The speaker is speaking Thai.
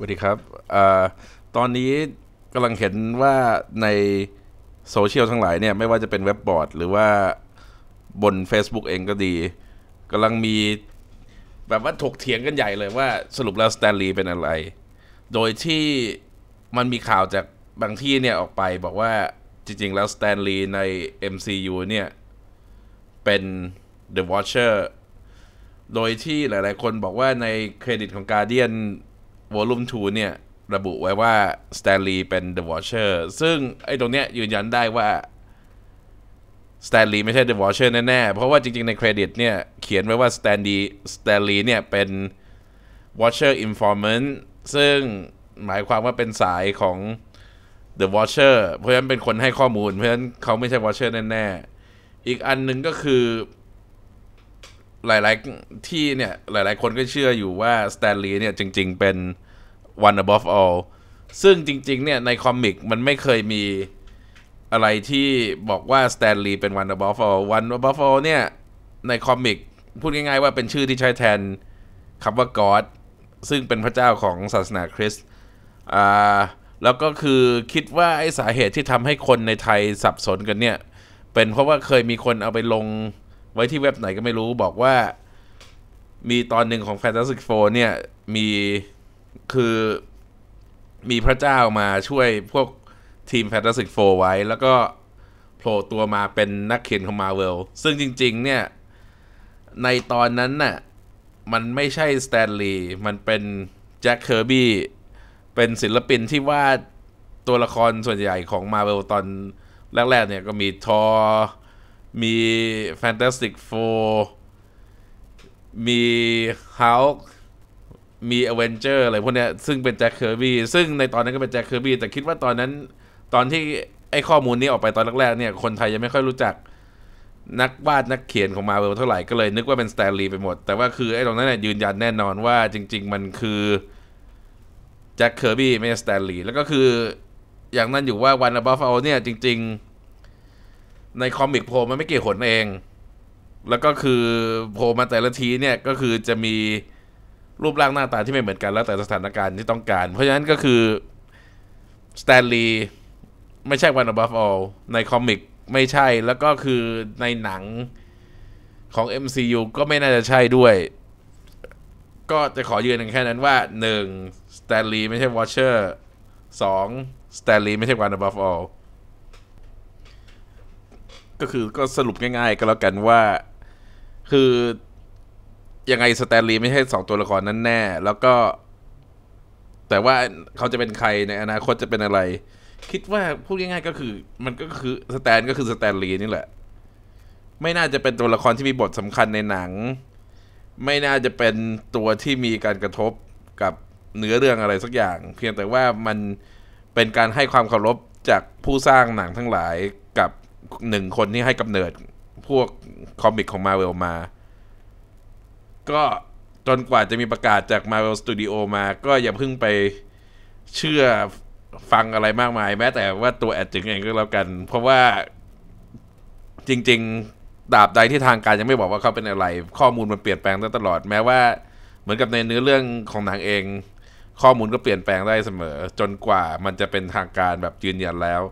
สวัสดีครับอตอนนี้กำลังเห็นว่าในโซเชียลทั้งหลายเนี่ยไม่ว่าจะเป็นเว็บบอร์ด หรือว่าบน Facebook เองก็ดีกำลังมีแบบว่าถกเถียงกันใหญ่เลยว่าสรุปแล้วสแตนลีย์เป็นอะไร โดยที่มันมีข่าวจากบางที่เนี่ยออกไปบอกว่าจริง ๆ แล้วสแตนลีย์ใน MCU เนี่ย เป็น The Watcher โดยที่หลาย ๆ คนบอกว่าในเครดิตของ Guardian Volume 2 เนี่ย ระบุไว้ว่า Stanley เป็น The Watcher ซึ่งไอ้ตรงเนี้ยยืนยันได้ว่า Stanley ไม่ใช่ The Watcher แน่ ๆ เพราะว่าจริง ๆ ในเครดิตเนี่ย เขียนไว้ว่า Stanley Stanley เนี่ย เป็น Watcher Informant ซึ่งหมายความว่าเป็นสายของ The Watcher เพราะฉะนั้นเป็นคนให้ข้อมูล เพราะฉะนั้นเขาไม่ใช่ Watcher แน่ ๆ อีกอันหนึ่งก็คือ หลาย ๆ ที่เนี่ย หลาย ๆ คนก็เชื่ออยู่ว่า Stanley เนี่ย จริง ๆ เป็น one above all ซึ่งจริง ๆ เนี่ย ในคอมิกมันไม่เคยมีอะไรที่บอกว่า Stanley เป็น one above all one above all เนี่ย ในคอมิกพูดง่าย ๆ ว่าเป็นชื่อที่ใช้แทนคำว่า God ซึ่งเป็นพระเจ้าของศาสนาคริสต์อ่าแล้วก็คือคิดว่าไอ้สาเหตุที่ทำให้คนในไทยสับสนกันเนี่ย เป็นเพราะว่าเคยมีคนเอาไปลง ไว้ที่เว็บไหนก็ไม่รู้บอกว่า มีตอนหนึ่งของ Fantastic Four เนี่ยมีคือมีพระเจ้ามาช่วยพวกทีม Fantastic Four ไว้ แล้วก็โผล่ตัวมาเป็นนักเขียนของ Marvel ซึ่งจริง ๆ เนี่ย ในตอนนั้นน่ะ มันไม่ใช่สแตนลีย์มันเป็นแจ็คเคอร์บี้เป็นศิลปินที่วาดตัวละครส่วนใหญ่ของ Marvel ตอนแรก ๆ เนี่ยก็มีทอ มี Fantastic Four มี Hulk มี Avenger อะไรพวกเนี้ยซึ่งเป็นแจ็คเคอร์บี้ซึ่งในตอนนั้นก็เป็นแจ็คเคอร์บี้แต่คิดว่าตอนนั้น ตอนที่ไอ้ข้อมูลนี้ออกไปตอนแรกๆเนี่ย คนไทยยังไม่ค่อยรู้จักนักวาดนักเขียนของมาเวลเท่าไหร่ก็เลยนึกว่าเป็นสแตนลีย์ไปหมด แต่ว่าคือไอ้ตรงนั้นเนี่ยยืนยันแน่นอนว่าจริง ๆ มันคือแจ็คเคอร์บี้ไม่ใช่สแตนลีย์แล้วก็คืออย่างนั้นอยู่ว่าวันอ b บ v e all เนี่ยจริง ๆ ในคอมิกโผล่มันไม่เกี่ยวขนเอง แล้วก็คือโผล่มาแต่ละทีเนี่ยก็คือจะมีรูปร่างหน้าตาที่ไม่เหมือนกันแล้วแต่สถานการณ์ที่ต้องการ เพราะฉะนั้นก็คือสแตนลีย์ไม่ใช่วันอ b บ v e all ในคอมิกไม่ใช่แล้วก็คือในหนังของ MCU ก็ไม่น่าจะใช่ด้วย ก็จะขอยืนแค่นั้นว่า 1. Stanley ไม่ใช่ Watcher 2. Stanley ไม่ใช่ One Above All ก็คือก็สรุปง่ายๆ ก็แล้วกันว่า คือยังไงสแตนลีย์ไม่ใช่สองตัวละครนั้นแน่ แล้วก็ แต่ว่าเขาจะเป็นใครในอนาคตจะเป็นอะไร คิดว่าพูดง่ายๆก็คือ มันก็คือสแตนก็คือสแตนลีย์นี่แหละ ไม่น่าจะเป็นตัวละครที่มีบทสำคัญในหนัง ไม่น่าจะเป็นตัวที่มีการกระทบกับเนื้อเรื่องอะไรสักอย่าง เพียงแต่ว่ามันเป็นการให้ความเคารพจากผู้สร้างหนังทั้งหลายกับ หนึ่งคนที่ให้กำเนิดพวกคอมิกของมาเวลมา ก็จนกว่าจะมีประกาศจาก Marvel Studio มา ก็อย่าเพิ่งไปเชื่อฟังอะไรมากมาย แม้แต่ว่าตัวแอดจึงเองก็แล้วกัน เพราะว่าจริง ๆ ดาบใดที่ทางการยังไม่บอกว่าเขาเป็นอะไร ข้อมูลมันเปลี่ยนแปลงได้ตลอด แม้ว่าเหมือนกับในเนื้อเรื่องของหนังเอง ข้อมูลก็เปลี่ยนแปลงได้เสมอ จนกว่ามันจะเป็นทางการแบบยืนยันแล้ว